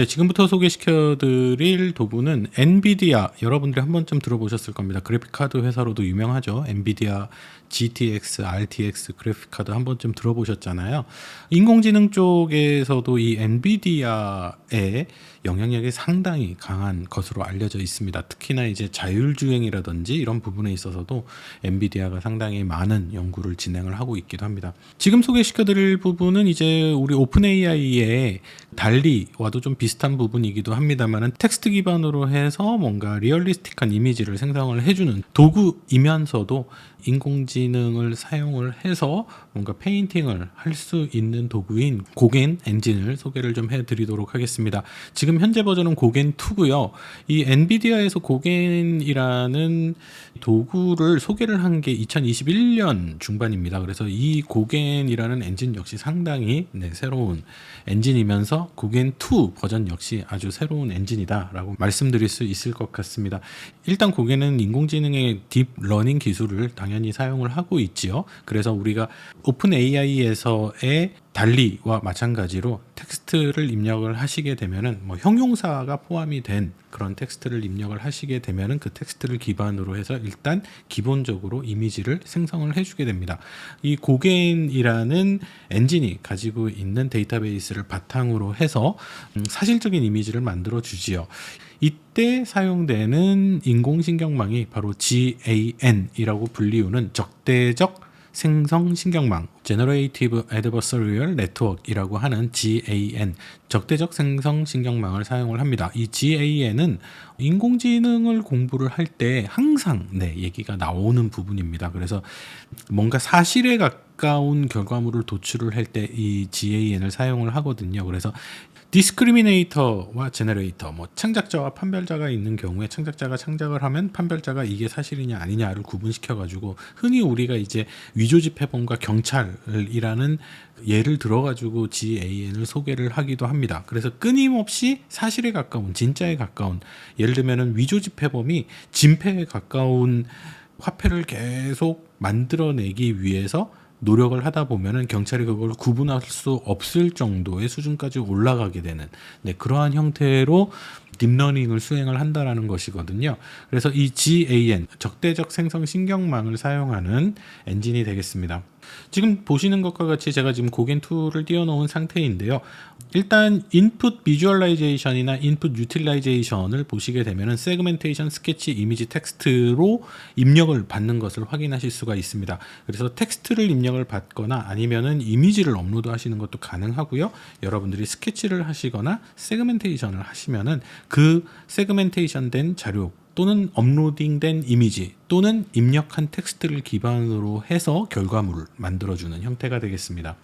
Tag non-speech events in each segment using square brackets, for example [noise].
네, 지금부터 소개시켜드릴 도구는 엔비디아 여러분들이 한 번쯤 들어보셨을 겁니다. 그래픽 카드 회사로도 유명하죠. 엔비디아 GTX, RTX 그래픽 카드 한 번쯤 들어보셨잖아요. 인공지능 쪽에서도 이 엔비디아의 영향력이 상당히 강한 것으로 알려져 있습니다. 특히나 이제 자율주행이라든지 이런 부분에 있어서도 엔비디아가 상당히 많은 연구를 진행을 하고 있기도 합니다. 지금 소개시켜드릴 부분은 이제 우리 오픈 AI의 달리와도 좀 비슷한 부분이기도 합니다만은 텍스트 기반으로 해서 뭔가 리얼리스틱한 이미지를 생성을 해주는 도구이면서도 인공지능을 사용을 해서 뭔가 페인팅을 할 수 있는 도구인 고겐 엔진을 소개를 좀 해드리도록 하겠습니다. 지금 현재 버전은 고겐 2고요. 이 엔비디아에서 고겐이라는 도구를 소개를 한 게 2021년 중반입니다. 그래서 이 고겐이라는 엔진 역시 상당히 네, 새로운 엔진이면서 고겐 2 버전 역시 아주 새로운 엔진이다라고 말씀드릴 수 있을 것 같습니다. 일단 고겐은 인공지능의 딥 러닝 기술을 당 연히 사용을 하고 있지요. 그래서 우리가 오픈 AI에서의 달리와 마찬가지로 텍스트를 입력을 하시게 되면은 뭐 형용사가 포함이 된 그런 텍스트를 입력을 하시게 되면은 그 텍스트를 기반으로 해서 일단 기본적으로 이미지를 생성을 해주게 됩니다. 이 고겐이라는 엔진이 가지고 있는 데이터베이스를 바탕으로 해서 음, 사실적인 이미지를 만들어 주지요. 이때 사용되는 인공신경망이 바로 GAN이라고 불리우는 적대적 생성 신경망 Generative Adversarial Network이라고 하는 GAN 적대적 생성 신경망을 사용을 합니다. 이 GAN은 인공지능을 공부를 할 때 항상 네 얘기가 나오는 부분입니다. 그래서 뭔가 사실에 가까운 결과물을 도출을 할 때 이 GAN을 사용을 하거든요. 그래서 디스크리미네이터와 제너레이터, 뭐 창작자와 판별자가 있는 경우에 창작자가 창작을 하면 판별자가 이게 사실이냐 아니냐를 구분시켜 가지고 흔히 우리가 이제 위조집회범과 경찰이라는 예를 들어 가지고 GAN을 소개를 하기도 합니다. 그래서 끊임없이 사실에 가까운 진짜에 가까운 예를 들면은 위조집회범이 진폐에 가까운 화폐를 계속 만들어내기 위해서 노력을 하다 보면은 경찰이 그걸 구분할 수 없을 정도의 수준까지 올라가게 되는 네, 그러한 형태로 딥러닝을 수행을 한다라는 것이거든요. 그래서 이 GAN 적대적 생성 신경망을 사용하는 엔진이 되겠습니다. 지금 보시는 것과 같이 제가 지금 고겐 2를 띄워놓은 상태인데요. 일단 인풋 비주얼라이제이션이나 인풋 유틸라이제이션을 보시게 되면은 세그멘테이션 스케치 이미지 텍스트로 입력을 받는 것을 확인하실 수가 있습니다. 그래서 텍스트를 입력을 받거나 아니면은 이미지를 업로드 하시는 것도 가능하고요. 여러분들이 스케치를 하시거나 세그멘테이션을 하시면은 그 세그멘테이션 된 자료 또는 업로딩된 이미지 또는 입력한 텍스트를 기반으로 해서 결과물을 만들어주는 형태가 되겠습니다.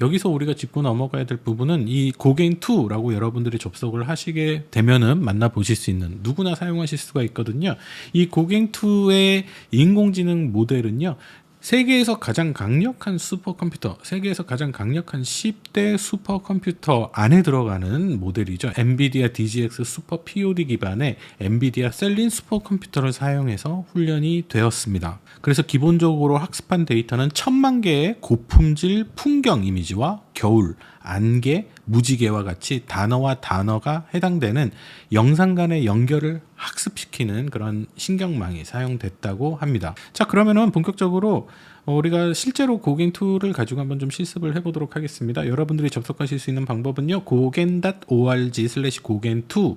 여기서 우리가 짚고 넘어가야 될 부분은 이 고갱2라고 여러분들이 접속을 하시게 되면은 만나보실 수 있는 누구나 사용하실 수가 있거든요. 이 고갱2의 인공지능 모델은요. 세계에서 가장 강력한 슈퍼컴퓨터, 세계에서 가장 강력한 10대 슈퍼컴퓨터 안에 들어가는 모델이죠. 엔비디아 DGX 슈퍼 POD 기반의 엔비디아 셀린 슈퍼컴퓨터를 사용해서 훈련이 되었습니다. 그래서 기본적으로 학습한 데이터는 천만 개의 고품질 풍경 이미지와 겨울, 안개, 무지개와 같이 단어와 단어가 해당되는 영상 간의 연결을 학습시키는 그런 신경망이 사용됐다고 합니다. 자, 그러면은 본격적으로 어, 우리가 실제로 고겐 2를 가지고 한번 좀 실습을 해보도록 하겠습니다. 여러분들이 접속하실 수 있는 방법은요, gogen.org/gogen2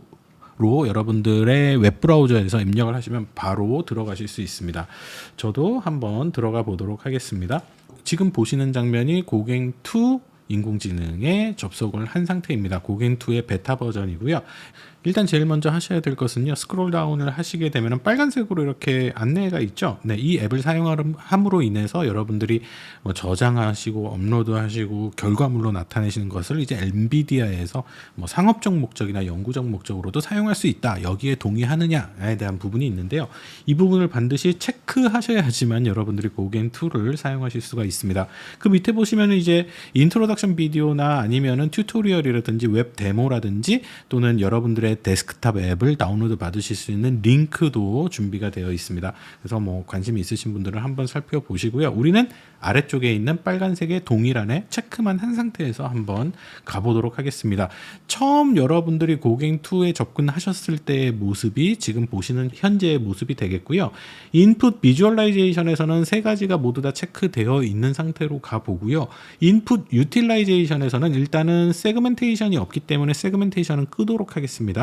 로 여러분들의 웹브라우저에서 입력을 하시면 바로 들어가실 수 있습니다. 저도 한번 들어가 보도록 하겠습니다. 지금 보시는 장면이 고갱2 인공지능에 접속을 한 상태입니다. 고갱2의 베타 버전이고요. 일단 제일 먼저 하셔야 될 것은요. 스크롤 다운을 하시게 되면 빨간색으로 이렇게 안내가 있죠. 네, 이 앱을 사용함으로 인해서 여러분들이 뭐 저장하시고 업로드하시고 결과물로 나타내시는 것을 이제 엔비디아에서 뭐 상업적 목적이나 연구적 목적으로도 사용할 수 있다. 여기에 동의하느냐에 대한 부분이 있는데요. 이 부분을 반드시 체크하셔야지만 여러분들이 고겐 2를 사용하실 수가 있습니다. 그 밑에 보시면은 이제 인트로덕션 비디오나 아니면은 튜토리얼이라든지 웹 데모라든지 또는 여러분들의 데스크탑 앱을 다운로드 받으실 수 있는 링크도 준비가 되어 있습니다. 그래서 뭐 관심 있으신 분들은 한번 살펴보시고요. 우리는 아래쪽에 있는 빨간색의 동일안에 체크만 한 상태에서 한번 가보도록 하겠습니다. 처음 여러분들이 고갱2에 접근하셨을 때의 모습이 지금 보시는 현재의 모습이 되겠고요. 인풋 비주얼라이제이션에서는 세 가지가 모두 다 체크되어 있는 상태로 가보고요. 인풋 유틸라이제이션에서는 일단은 세그멘테이션이 없기 때문에 세그멘테이션은 끄도록 하겠습니다.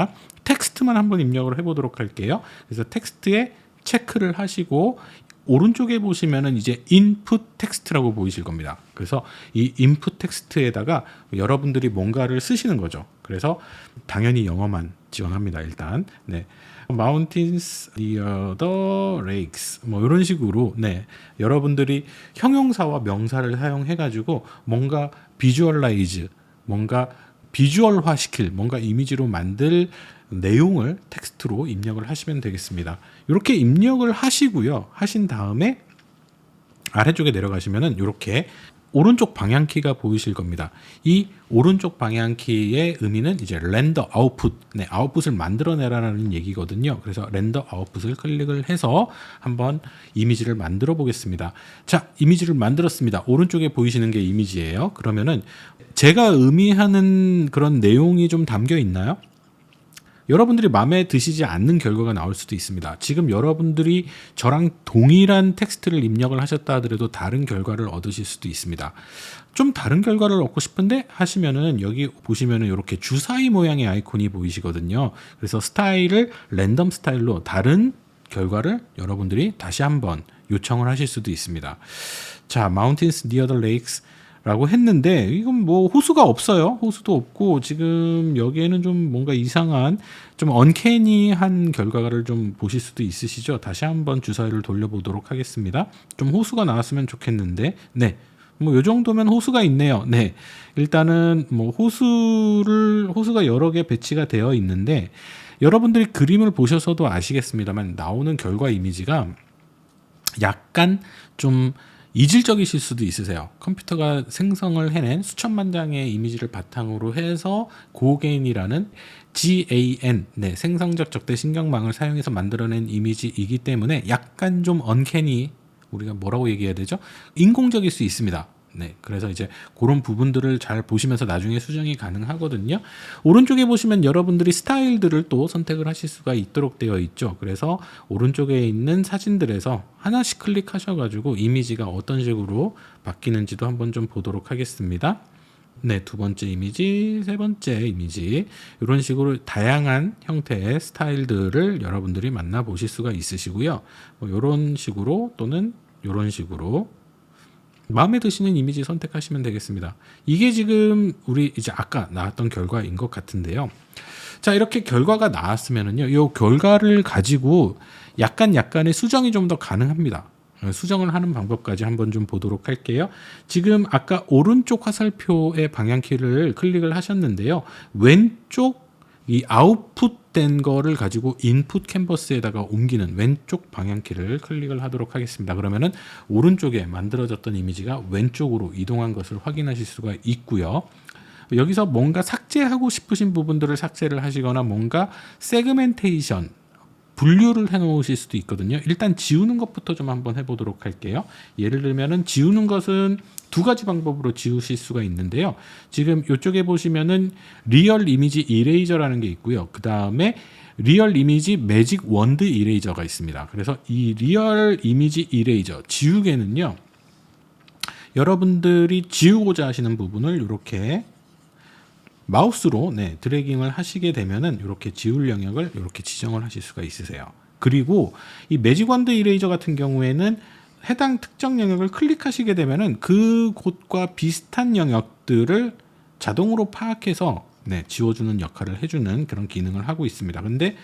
텍스트만 한번 입력을 해보도록 할게요. 그래서 텍스트에 체크를 하시고 오른쪽에 보시면은 이제 인풋 텍스트라고 보이실 겁니다. 그래서 이 인풋 텍스트에다가 여러분들이 뭔가를 쓰시는 거죠. 그래서 당연히 영어만 지원합니다. 일단 네. mountains near the lakes 뭐 이런 식으로 네 여러분들이 형용사와 명사를 사용해 가지고 뭔가 비주얼라이즈 뭔가 비주얼화 시킬 뭔가 이미지로 만들 내용을 텍스트로 입력을 하시면 되겠습니다. 이렇게 입력을 하시고요. 하신 다음에 아래쪽에 내려가시면은 이렇게 오른쪽 방향키가 보이실 겁니다. 이 오른쪽 방향키의 의미는 이제 렌더 아웃풋, 네, 아웃풋을 만들어내라는 얘기거든요. 그래서 렌더 아웃풋을 클릭을 해서 한번 이미지를 만들어 보겠습니다. 자, 이미지를 만들었습니다. 오른쪽에 보이시는 게 이미지예요. 그러면은 제가 의미하는 그런 내용이 좀 담겨 있나요? 여러분들이 마음에 드시지 않는 결과가 나올 수도 있습니다. 지금 여러분들이 저랑 동일한 텍스트를 입력을 하셨다 하더라도 다른 결과를 얻으실 수도 있습니다. 좀 다른 결과를 얻고 싶은데 하시면은 여기 보시면은 이렇게 주사위 모양의 아이콘이 보이시거든요. 그래서 스타일을 랜덤 스타일로 다른 결과를 여러분들이 다시 한번 요청을 하실 수도 있습니다. 자, Mountains Near the Lakes 라고 했는데 이건 뭐 호수가 없어요. 호수도 없고 지금 여기에는 좀 뭔가 이상한 좀 언캐니한 결과를 좀 보실 수도 있으시죠. 다시 한번 주사위를 돌려보도록 하겠습니다. 좀 호수가 나왔으면 좋겠는데 네. 뭐 요 정도면 호수가 있네요. 네. 일단은 뭐 호수를 호수가 여러 개 배치가 되어 있는데 여러분들이 그림을 보셔서도 아시겠습니다만 나오는 결과 이미지가 약간 좀 이질적이실 수도 있으세요. 컴퓨터가 생성을 해낸 수천만 장의 이미지를 바탕으로 해서 고게인이라는 GAN, 네, 생성적 적대 신경망을 사용해서 만들어낸 이미지이기 때문에 약간 좀 언캐니, 우리가 뭐라고 얘기해야 되죠? 인공적일 수 있습니다. 네, 그래서 이제 그런 부분들을 잘 보시면서 나중에 수정이 가능하거든요. 오른쪽에 보시면 여러분들이 스타일들을 또 선택을 하실 수가 있도록 되어 있죠. 그래서 오른쪽에 있는 사진들에서 하나씩 클릭하셔가지고 이미지가 어떤 식으로 바뀌는지도 한번 좀 보도록 하겠습니다. 네, 두 번째 이미지, 세 번째 이미지 이런 식으로 다양한 형태의 스타일들을 여러분들이 만나 보실 수가 있으시고요. 뭐 이런 식으로 또는 이런 식으로 마음에 드시는 이미지 선택하시면 되겠습니다. 이게 지금 우리 이제 아까 나왔던 결과인 것 같은데요. 자, 이렇게 결과가 나왔으면은요, 이 결과를 가지고 약간 약간의 수정이 좀 더 가능합니다. 수정을 하는 방법까지 한번 좀 보도록 할게요. 지금 아까 오른쪽 화살표의 방향키를 클릭을 하셨는데요. 왼쪽 이 아웃풋된 거를 가지고 인풋 캔버스에다가 옮기는 왼쪽 방향키를 클릭을 하도록 하겠습니다. 그러면은 오른쪽에 만들어졌던 이미지가 왼쪽으로 이동한 것을 확인하실 수가 있고요. 여기서 뭔가 삭제하고 싶으신 부분들을 삭제를 하시거나 뭔가 세그멘테이션 분류를 해 놓으실 수도 있거든요. 일단 지우는 것부터 좀 한번 해 보도록 할게요. 예를 들면은 지우는 것은 두 가지 방법으로 지우실 수가 있는데요. 지금 이쪽에 보시면은 리얼 이미지 이레이저라는 게 있고요. 그 다음에 리얼 이미지 매직 원드 이레이저가 있습니다. 그래서 이 리얼 이미지 이레이저 지우개는요. 여러분들이 지우고자 하시는 부분을 이렇게 마우스로 네, 드래깅을 하시게 되면은 이렇게 지울 영역을 이렇게 지정을 하실 수가 있으세요. 그리고 이 매직 원드 이레이저 같은 경우에는 해당 특정 영역을 클릭하시게 되면은 그 곳과 비슷한 영역들을 자동으로 파악해서 네, 지워주는 역할을 해주는 그런 기능을 하고 있습니다. 근데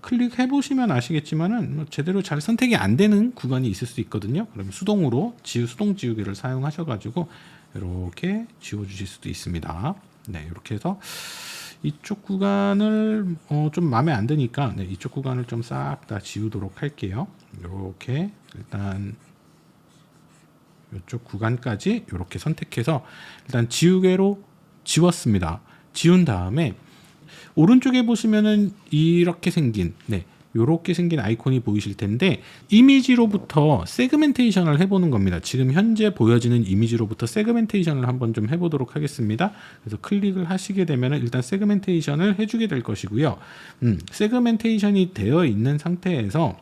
클릭해 보시면 아시겠지만은 뭐 제대로 잘 선택이 안 되는 구간이 있을 수 있거든요. 그러면 수동으로 지우 수동 지우기를 사용하셔가지고 이렇게 지워주실 수도 있습니다. 네, 이렇게 해서 이쪽 구간을 어, 좀 마음에 안 드니까 네, 이쪽 구간을 좀 싹 다 지우도록 할게요. 이렇게 일단 이쪽 구간까지 이렇게 선택해서 일단 지우개로 지웠습니다. 지운 다음에 오른쪽에 보시면은 이렇게 생긴 네. 요렇게 생긴 아이콘이 보이실 텐데 이미지로부터 세그멘테이션을 해보는 겁니다. 지금 현재 보여지는 이미지로부터 세그멘테이션을 한번 좀 해보도록 하겠습니다. 그래서 클릭을 하시게 되면 일단 세그멘테이션을 해주게 될 것이고요. 음, 세그멘테이션이 되어 있는 상태에서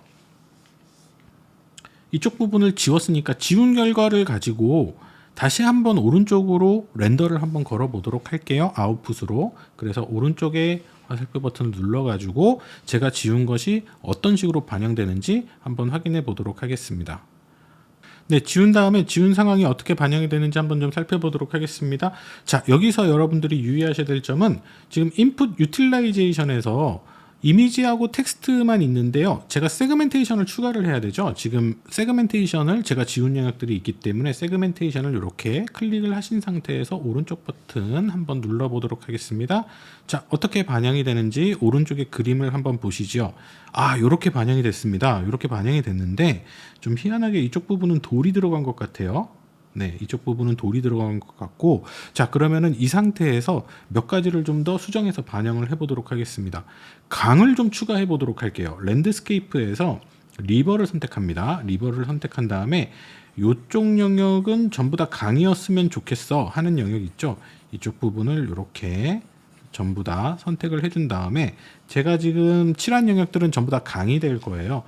이쪽 부분을 지웠으니까 지운 결과를 가지고 다시 한번 오른쪽으로 렌더를 한번 걸어 보도록 할게요. 아웃풋으로. 그래서 오른쪽에 화살표 버튼을 눌러가지고 제가 지운 것이 어떤 식으로 반영되는지 한번 확인해 보도록 하겠습니다. 네, 지운 다음에 지운 상황이 어떻게 반영이 되는지 한번 좀 살펴보도록 하겠습니다. 자, 여기서 여러분들이 유의하셔야 될 점은 지금 input utilization에서 이미지하고 텍스트만 있는데요. 제가 세그멘테이션을 추가를 해야 되죠. 지금 세그멘테이션을 제가 지운 영역들이 있기 때문에 세그멘테이션을 이렇게 클릭을 하신 상태에서 오른쪽 버튼 한번 눌러 보도록 하겠습니다. 자, 어떻게 반영이 되는지 오른쪽에 그림을 한번 보시죠. 아, 이렇게 반영이 됐습니다. 이렇게 반영이 됐는데 좀 희한하게 이쪽 부분은 돌이 들어간 것 같아요. 네, 이쪽 부분은 돌이 들어간 것 같고, 자, 그러면은 이 상태에서 몇 가지를 좀 더 수정해서 반영을 해보도록 하겠습니다. 강을 좀 추가해 보도록 할게요. 랜드스케이프에서 리버를 선택합니다. 리버를 선택한 다음에 이쪽 영역은 전부 다 강이었으면 좋겠어 하는 영역 있죠. 이쪽 부분을 이렇게 전부 다 선택을 해준 다음에 제가 지금 칠한 영역들은 전부 다 강이 될 거예요.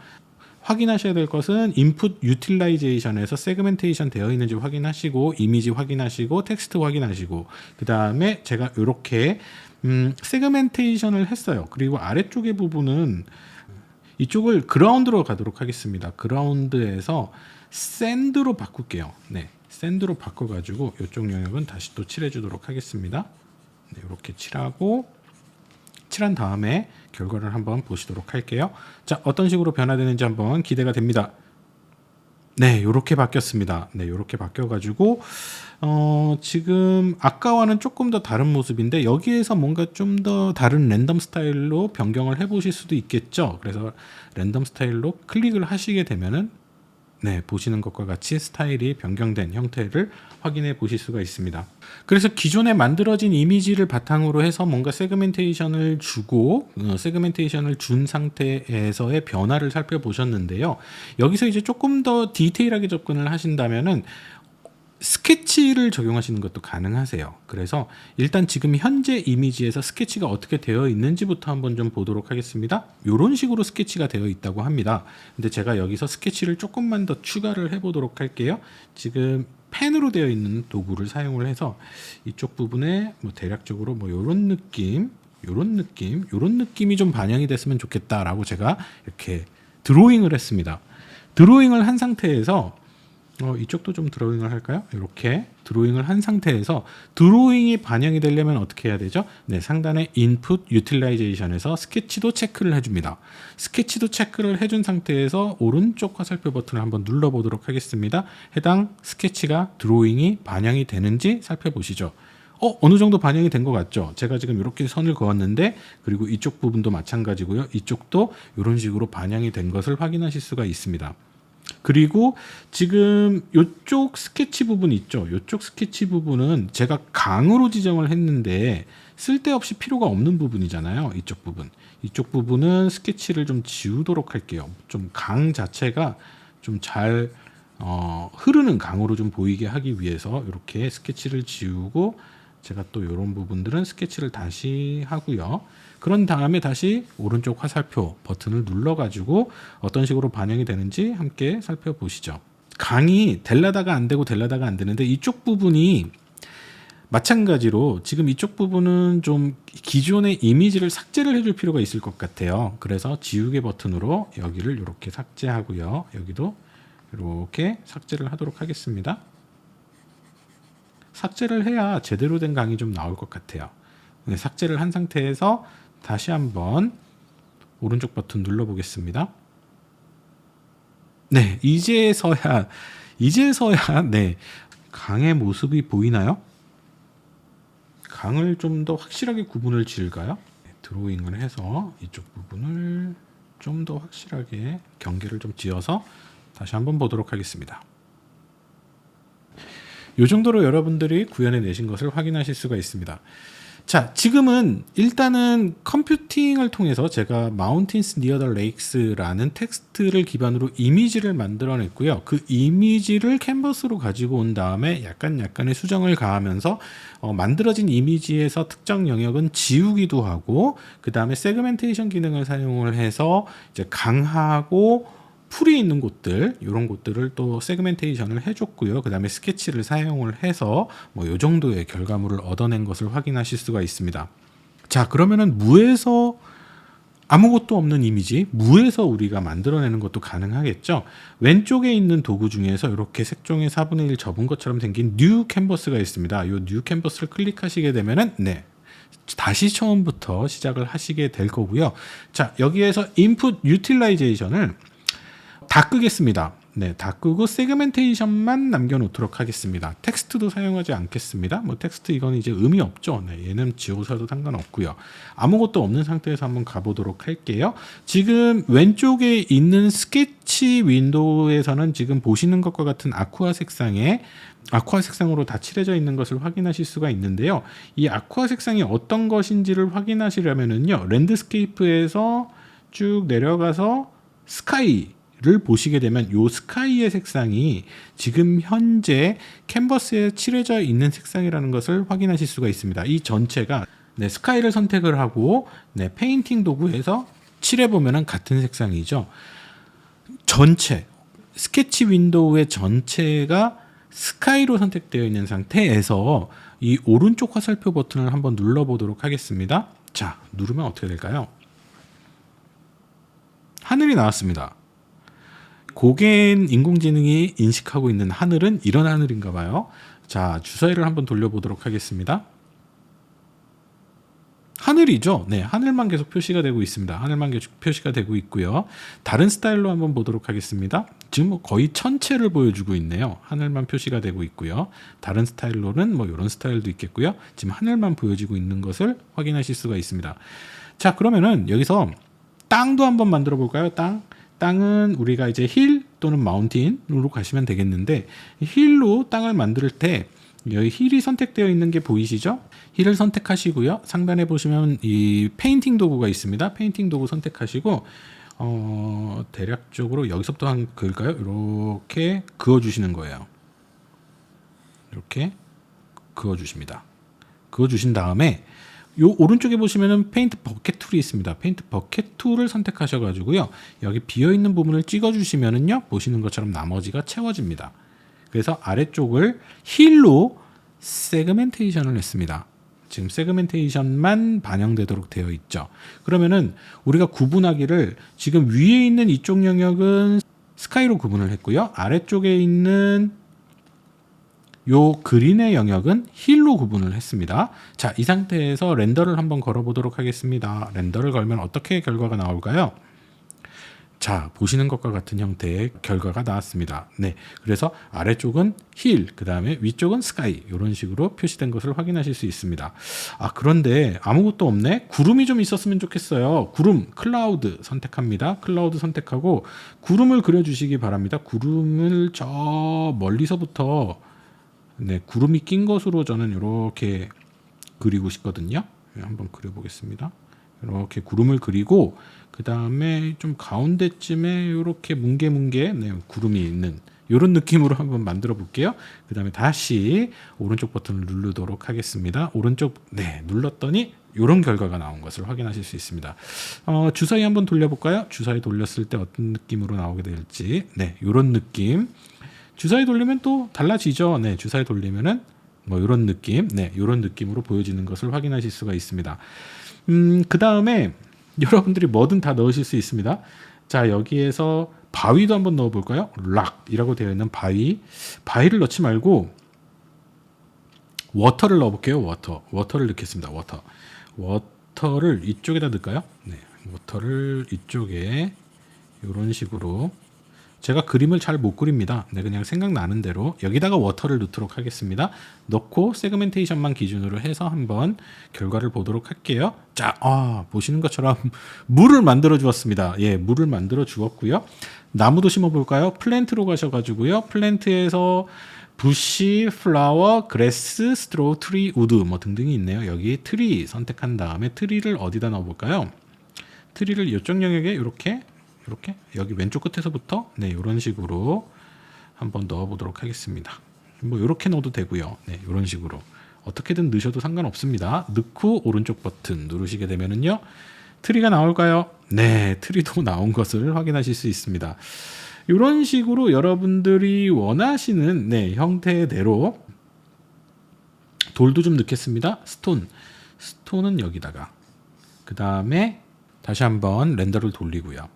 확인하셔야 될 것은 input utilization에서 세그멘테이션 되어 있는지 확인하시고 이미지 확인하시고 텍스트 확인하시고 그 다음에 제가 이렇게 음, 세그멘테이션을 했어요. 그리고 아래쪽의 부분은 이쪽을 그라운드로 가도록 하겠습니다. 그라운드에서 샌드로 바꿀게요. 네, 샌드로 바꿔가지고 이쪽 영역은 다시 또 칠해주도록 하겠습니다. 네, 이렇게 칠하고 칠한 다음에 결과를 한번 보시도록 할게요. 자, 어떤 식으로 변화되는지 한번 기대가 됩니다. 네, 이렇게 바뀌었습니다. 네, 이렇게 바뀌어가지고 어, 지금 아까와는 조금 더 다른 모습인데 여기에서 뭔가 좀 더 다른 랜덤 스타일로 변경을 해보실 수도 있겠죠. 그래서 랜덤 스타일로 클릭을 하시게 되면은 네, 보시는 것과 같이 스타일이 변경된 형태를 확인해 보실 수가 있습니다. 그래서 기존에 만들어진 이미지를 바탕으로 해서 뭔가 세그멘테이션을 주고 어, 세그멘테이션을 준 상태에서의 변화를 살펴보셨는데요. 여기서 이제 조금 더 디테일하게 접근을 하신다면은 스케치를 적용하시는 것도 가능하세요. 그래서 일단 지금 현재 이미지에서 스케치가 어떻게 되어 있는지부터 한번 좀 보도록 하겠습니다. 이런 식으로 스케치가 되어 있다고 합니다. 근데 제가 여기서 스케치를 조금만 더 추가를 해보도록 할게요. 지금 펜으로 되어 있는 도구를 사용을 해서 이쪽 부분에 뭐 대략적으로 뭐 이런 느낌, 이런 느낌, 이런 느낌이 좀 반영이 됐으면 좋겠다라고 제가 이렇게 드로잉을 했습니다. 드로잉을 한 상태에서 어, 이쪽도 좀 드로잉을 할까요? 이렇게 드로잉을 한 상태에서 드로잉이 반영이 되려면 어떻게 해야 되죠? 네, 상단에 input utilization에서 스케치도 체크를 해줍니다. 스케치도 체크를 해준 상태에서 오른쪽 화살표 버튼을 한번 눌러보도록 하겠습니다. 해당 스케치가 드로잉이 반영이 되는지 살펴보시죠. 어, 어느 정도 반영이 된 것 같죠? 제가 지금 이렇게 선을 그었는데, 그리고 이쪽 부분도 마찬가지고요. 이쪽도 이런 식으로 반영이 된 것을 확인하실 수가 있습니다. 그리고 지금 이쪽 스케치 부분 있죠. 이쪽 스케치 부분은 제가 강으로 지정을 했는데 쓸데없이 필요가 없는 부분이잖아요. 이쪽 부분. 이쪽 부분은 스케치를 좀 지우도록 할게요. 좀 강 자체가 좀잘 어, 흐르는 강으로 좀 보이게 하기 위해서 이렇게 스케치를 지우고 제가 또 이런 부분들은 스케치를 다시 하고요. 그런 다음에 다시 오른쪽 화살표 버튼을 눌러가지고 어떤 식으로 반영이 되는지 함께 살펴보시죠. 강이 될라다가 안 되고 될라다가 안 되는데 이쪽 부분이 마찬가지로 지금 이쪽 부분은 좀 기존의 이미지를 삭제를 해줄 필요가 있을 것 같아요. 그래서 지우개 버튼으로 여기를 이렇게 삭제하고요. 여기도 이렇게 삭제를 하도록 하겠습니다. 삭제를 해야 제대로 된 강이 좀 나올 것 같아요. 네, 삭제를 한 상태에서 다시 한번 오른쪽 버튼 눌러보겠습니다. 네, 이제서야 이제서야 네 강의 모습이 보이나요? 강을 좀 더 확실하게 구분을 지을까요? 네, 드로잉을 해서 이쪽 부분을 좀 더 확실하게 경계를 좀 지어서 다시 한번 보도록 하겠습니다. 이 정도로 여러분들이 구현해 내신 것을 확인하실 수가 있습니다. 자, 지금은 일단은 컴퓨팅을 통해서 제가 Mountains Near the Lakes라는 텍스트를 기반으로 이미지를 만들어냈고요. 그 이미지를 캔버스로 가지고 온 다음에 약간 약간의 수정을 가하면서 어, 만들어진 이미지에서 특정 영역은 지우기도 하고 그 다음에 세그멘테이션 기능을 사용을 해서 이제 강하고 풀이 있는 곳들 이런 곳들을 또 세그멘테이션을 해줬고요. 그 다음에 스케치를 사용을 해서 뭐 요 정도의 결과물을 얻어낸 것을 확인하실 수가 있습니다. 자 그러면은 무에서 아무것도 없는 이미지 무에서 우리가 만들어내는 것도 가능하겠죠. 왼쪽에 있는 도구 중에서 이렇게 색종의 4분의 1 접은 것처럼 생긴 뉴 캔버스가 있습니다. 이 뉴 캔버스를 클릭하시게 되면은 네 다시 처음부터 시작을 하시게 될 거고요. 자 여기에서 인풋 유틸라이제이션을 다 끄겠습니다. 네, 다 끄고 세그멘테이션만 남겨놓도록 하겠습니다. 텍스트도 사용하지 않겠습니다. 뭐 텍스트 이건 이제 의미 없죠. 네, 얘는 지워서도 상관없고요. 아무것도 없는 상태에서 한번 가보도록 할게요. 지금 왼쪽에 있는 스케치 윈도우에서는 지금 보시는 것과 같은 아쿠아 색상에 아쿠아 색상으로 다 칠해져 있는 것을 확인하실 수가 있는데요. 이 아쿠아 색상이 어떤 것인지를 확인하시려면은요, 랜드스케이프에서 쭉 내려가서 스카이 를 보시게 되면 요 스카이의 색상이 지금 현재 캔버스에 칠해져 있는 색상이라는 것을 확인하실 수가 있습니다. 이 전체가 네, 스카이를 선택을 하고 네, 페인팅 도구에서 칠해 보면은 같은 색상이죠. 전체 스케치 윈도우의 전체가 스카이로 선택되어 있는 상태에서 이 오른쪽 화살표 버튼을 한번 눌러 보도록 하겠습니다. 자, 누르면 어떻게 될까요? 하늘이 나왔습니다. 고개인 인공지능이 인식하고 있는 하늘은 이런 하늘인가 봐요. 자, 주사위를 한번 돌려보도록 하겠습니다. 하늘이죠. 네, 하늘만 계속 표시가 되고 있습니다. 하늘만 계속 표시가 되고 있고요. 다른 스타일로 한번 보도록 하겠습니다. 지금 뭐 거의 천체를 보여주고 있네요. 하늘만 표시가 되고 있고요. 다른 스타일로는 뭐 이런 스타일도 있겠고요. 지금 하늘만 보여지고 있는 것을 확인하실 수가 있습니다. 자, 그러면은 여기서 땅도 한번 만들어 볼까요? 땅. 땅은 우리가 이제 힐 또는 마운틴으로 가시면 되겠는데 힐로 땅을 만들 때 여기 힐이 선택되어 있는 게 보이시죠? 힐을 선택하시고요. 상단에 보시면 이 페인팅 도구가 있습니다. 페인팅 도구 선택하시고 어, 대략적으로 여기서부터 한 그을까요? 이렇게 그어 주시는 거예요. 이렇게 그어 주십니다. 그어 주신 다음에 요 오른쪽에 보시면은 페인트 버켓 툴이 있습니다. 페인트 버켓 툴을 선택하셔 가지고요. 여기 비어 있는 부분을 찍어 주시면은요. 보시는 것처럼 나머지가 채워집니다. 그래서 아래쪽을 힐로 세그멘테이션을 했습니다. 지금 세그멘테이션만 반영되도록 되어 있죠. 그러면은 우리가 구분하기를 지금 위에 있는 이쪽 영역은 스카이로 구분을 했고요. 아래쪽에 있는 요 그린의 영역은 힐로 구분을 했습니다. 자, 이 상태에서 렌더를 한번 걸어보도록 하겠습니다. 렌더를 걸면 어떻게 결과가 나올까요? 자, 보시는 것과 같은 형태의 결과가 나왔습니다. 네. 그래서 아래쪽은 힐, 그 다음에 위쪽은 스카이, 이런 식으로 표시된 것을 확인하실 수 있습니다. 아, 그런데 아무것도 없네? 구름이 좀 있었으면 좋겠어요. 구름, 클라우드 선택합니다. 클라우드 선택하고 구름을 그려주시기 바랍니다. 구름을 저 멀리서부터 네, 구름이 낀 것으로 저는 이렇게 그리고 싶거든요. 네, 한번 그려보겠습니다. 이렇게 구름을 그리고 그 다음에 좀 가운데쯤에 이렇게 뭉게뭉게 네, 구름이 있는 이런 느낌으로 한번 만들어 볼게요. 그 다음에 다시 오른쪽 버튼을 누르도록 하겠습니다. 오른쪽 네 눌렀더니 이런 결과가 나온 것을 확인하실 수 있습니다. 어, 주사위 한번 돌려볼까요? 주사위 돌렸을 때 어떤 느낌으로 나오게 될지 네 이런 느낌. 주사위 돌리면 또 달라지죠. 네, 주사위 돌리면은 뭐 이런 느낌, 네, 이런 느낌으로 보여지는 것을 확인하실 수가 있습니다. 음, 그 다음에 [laughs] 여러분들이 뭐든 다 넣으실 수 있습니다. 자, 여기에서 바위도 한번 넣어볼까요? 락이라고 되어 있는 바위. 바위를 넣지 말고 워터를 넣어볼게요. 워터. 워터를 넣겠습니다. 워터. 워터를 이쪽에다 넣을까요? 네. 워터를 이쪽에 이런 식으로 제가 그림을 잘 못 그립니다. 네, 그냥 생각나는 대로 여기다가 워터를 넣도록 하겠습니다. 넣고 세그멘테이션만 기준으로 해서 한번 결과를 보도록 할게요. 자, 아, 보시는 것처럼 [laughs] 물을 만들어 주었습니다. 예, 물을 만들어 주었고요. 나무도 심어 볼까요? 플랜트로 가셔 가지고요. 플랜트에서 부시, 플라워, 그래스, 스트로우, 트리, 우드 뭐 등등이 있네요. 여기 트리 선택한 다음에 트리를 어디다 넣어 볼까요? 트리를 이쪽 영역에 이렇게 이렇게 여기 왼쪽 끝에서부터 네 이런 식으로 한번 넣어보도록 하겠습니다. 뭐 이렇게 넣어도 되고요. 네 이런 식으로 어떻게든 넣으셔도 상관없습니다. 넣고 오른쪽 버튼 누르시게 되면은요 트리가 나올까요? 네 트리도 [laughs] 나온 것을 확인하실 수 있습니다. 이런 식으로 여러분들이 원하시는 네, 형태대로 돌도 좀 넣겠습니다. 스톤. 스톤은 여기다가. 그 다음에 다시 한번 렌더를 돌리고요.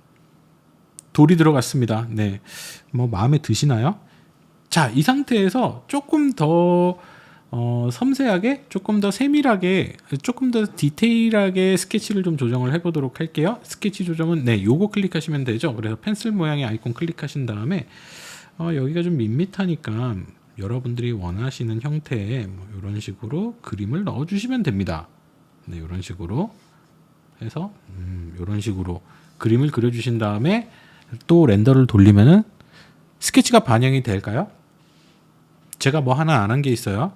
돌이 들어갔습니다. 네. 뭐 마음에 드시나요? 자, 이 상태에서 조금 더 어, 섬세하게, 조금 더 세밀하게, 조금 더 디테일하게 스케치를 좀 조정을 해보도록 할게요. 스케치 조정은 네, 요거 클릭하시면 되죠. 그래서 펜슬 모양의 아이콘 클릭하신 다음에 어, 여기가 좀 밋밋하니까 여러분들이 원하시는 형태의 뭐 이런 식으로 그림을 넣어주시면 됩니다. 네, 이런 식으로 해서 음, 이런 식으로 그림을 그려주신 다음에 또 렌더를 돌리면은 스케치가 반영이 될까요? 제가 뭐 하나 안 한 게 있어요.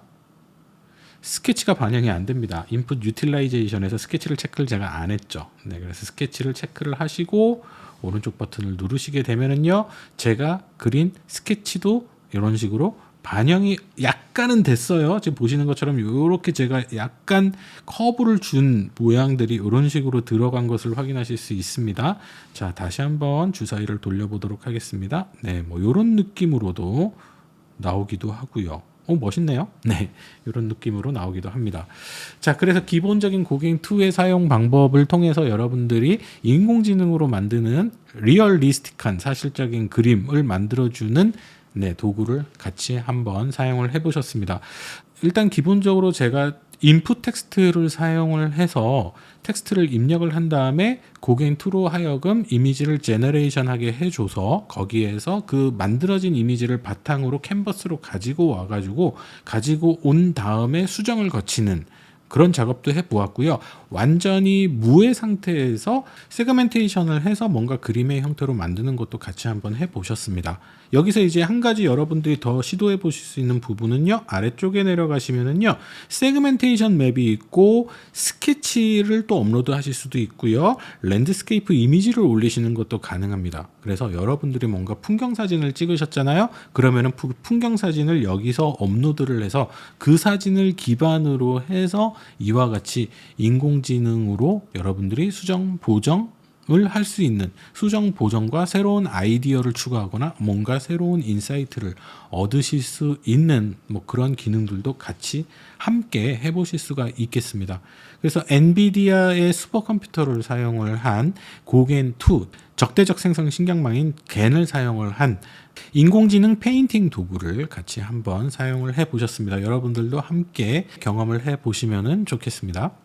스케치가 반영이 안 됩니다. 인풋 유틸라이제이션에서 스케치를 체크를 제가 안 했죠. 네, 그래서 스케치를 체크를 하시고 오른쪽 버튼을 누르시게 되면은요, 제가 그린 스케치도 이런 식으로 반영이 약간은 됐어요. 지금 보시는 것처럼 이렇게 제가 약간 커브를 준 모양들이 이런 식으로 들어간 것을 확인하실 수 있습니다. 자, 다시 한번 주사위를 돌려보도록 하겠습니다. 네, 뭐 이런 느낌으로도 나오기도 하고요. 어, 멋있네요. 네. 이런 느낌으로 나오기도 합니다. 자, 그래서 기본적인 고갱 2의 사용 방법을 통해서 여러분들이 인공지능으로 만드는 리얼리스틱한 사실적인 그림을 만들어주는 네, 도구를 같이 한번 사용을 해 보셨습니다. 일단 기본적으로 제가 인풋 텍스트를 사용을 해서 텍스트를 입력을 한 다음에 고갱 2로 하여금 이미지를 제너레이션 하게 해줘서 거기에서 그 만들어진 이미지를 바탕으로 캔버스로 가지고 와가지고 가지고 온 다음에 수정을 거치는 그런 작업도 해보았고요. 완전히 무의 상태에서 세그멘테이션을 해서 뭔가 그림의 형태로 만드는 것도 같이 한번 해보셨습니다. 여기서 이제 한 가지 여러분들이 더 시도해 보실 수 있는 부분은요. 아래쪽에 내려가시면은요. 세그멘테이션 맵이 있고 스케치를 또 업로드 하실 수도 있고요. 랜드스케이프 이미지를 올리시는 것도 가능합니다. 그래서 여러분들이 뭔가 풍경 사진을 찍으셨잖아요. 그러면은 푸- 풍경 사진을 여기서 업로드를 해서 그 사진을 기반으로 해서 이와 같이 인공 지능으로 여러분들이 수정 보정 을 할 수 있는 수정 보정과 새로운 아이디어를 추가하거나 뭔가 새로운 인사이트를 얻으실 수 있는 뭐 그런 기능들도 같이 함께 해보실 수가 있겠습니다. 그래서 엔비디아의 슈퍼컴퓨터를 사용을 한 고겐 2 적대적 생성 신경망인 겐을 사용을 한 인공지능 페인팅 도구를 같이 한번 사용을 해 보셨습니다. 여러분들도 함께 경험을 해 보시면 좋겠습니다.